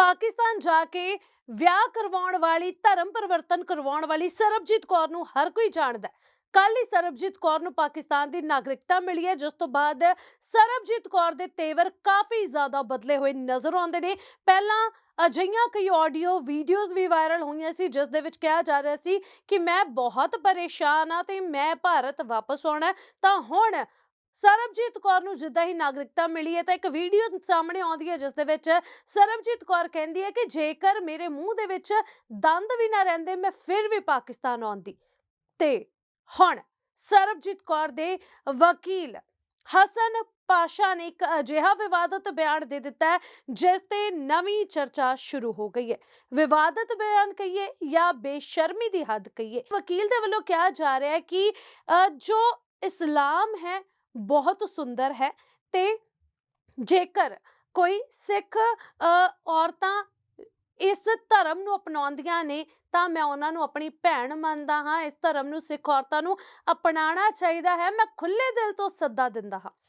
ਪਾਕਿਸਤਾਨ ਜਾ ਕੇ ਵਿਆਹ ਕਰਵਾਉਣ ਵਾਲੀ, ਧਰਮ ਪਰਿਵਰਤਨ ਕਰਵਾਉਣ ਵਾਲੀ ਸਰਬਜੀਤ ਕੌਰ ਨੂੰ ਹਰ ਕੋਈ ਜਾਣਦਾ ਹੈ। ਕੱਲ ਹੀ ਸਰਬਜੀਤ ਕੌਰ ਨੂੰ ਪਾਕਿਸਤਾਨ ਦੀ ਨਾਗਰਿਕਤਾ ਮਿਲੀ ਹੈ, ਜਿਸ ਤੋਂ ਬਾਅਦ ਸਰਬਜੀਤ ਕੌਰ ਦੇ ਤੇਵਰ ਕਾਫੀ ਜ਼ਿਆਦਾ ਬਦਲੇ ਹੋਏ ਨਜ਼ਰ ਆਉਂਦੇ ਨੇ। ਪਹਿਲਾਂ ਅਜਿਹੀਆਂ ਕਈ ਆਡੀਓ ਵੀਡੀਓਜ਼ ਵੀ ਵਾਇਰਲ ਹੋਈਆਂ ਸੀ, ਜਿਸ ਦੇ ਵਿੱਚ ਕਿਹਾ ਜਾ ਰਿਹਾ ਸੀ ਕਿ ਮੈਂ ਬਹੁਤ ਪਰੇਸ਼ਾਨ ਆ ਤੇ ਮੈਂ ਭਾਰਤ ਵਾਪਸ ਆਉਣਾ ਤਾਂ ਹੁਣ ਸਰਬਜੀਤ ਕੌਰ ਨੂੰ ਜਿੱਦਾਂ ਹੀ ਨਾਗਰਿਕਤਾ ਮਿਲੀ ਹੈ ਤਾਂ ਇੱਕ ਵੀਡੀਓ ਸਾਹਮਣੇ ਆਉਂਦੀ ਹੈ ਜਿਸ ਦੇ ਵਿੱਚ ਸਰਬਜੀਤ ਕੌਰ ਕਹਿੰਦੀ ਹੈ ਕਿ ਜੇਕਰ ਮੇਰੇ ਮੂੰਹ ਦੇ ਵਿੱਚ ਦੰਦ ਵੀ ਨਾ ਰਹਿੰਦੇ ਮੈਂ ਫਿਰ ਵੀ ਪਾਕਿਸਤਾਨ ਆਉਂਦੀ। ਤੇ ਹੁਣ ਸਰਬਜੀਤ ਕੌਰ ਦੇ ਵਕੀਲ ਹਸਨ ਪਾਸ਼ਾ ਨੇ ਇੱਕ ਅਜਿਹਾ ਵਿਵਾਦਤ ਬਿਆਨ ਦੇ ਦਿੱਤਾ ਹੈ ਜਿਸ ਤੇ ਨਵੀਂ ਚਰਚਾ ਸ਼ੁਰੂ ਹੋ ਗਈ ਹੈ। ਵਿਵਾਦਤ ਬਿਆਨ ਕਹੀਏ ਜਾਂ ਬੇਸ਼ਰਮੀ ਦੀ ਹੱਦ ਕਹੀਏ ਵਕੀਲ ਦੇ ਵੱਲੋਂ ਕਿਹਾ ਜਾ ਰਿਹਾ ਹੈ ਕਿ ਅ, ਜੋ ਇਸਲਾਮ ਹੈ ਬਹੁਤ ਸੁੰਦਰ ਹੈ ਤੇ ਜੇਕਰ ਕੋਈ ਸਿੱਖ ਅ, ਔਰਤਾਂ ਇਸ ਧਰਮ ਨੂੰ ਅਪਣਾਉਂਦੀਆਂ ਨੇ ਤਾਂ ਮੈਂ ਉਹਨਾਂ ਨੂੰ ਆਪਣੀ ਭੈਣ ਮੰਨਦਾ ਹਾਂ। ਇਸ ਧਰਮ ਨੂੰ ਸਿੱਖ ਔਰਤਾਂ ਨੂੰ ਅਪਣਾਉਣਾ ਚਾਹੀਦਾ ਹੈ। ਮੈਂ ਖੁੱਲੇ ਦਿਲ ਤੋਂ ਸੱਦਾ ਦਿੰਦਾ ਹਾਂ।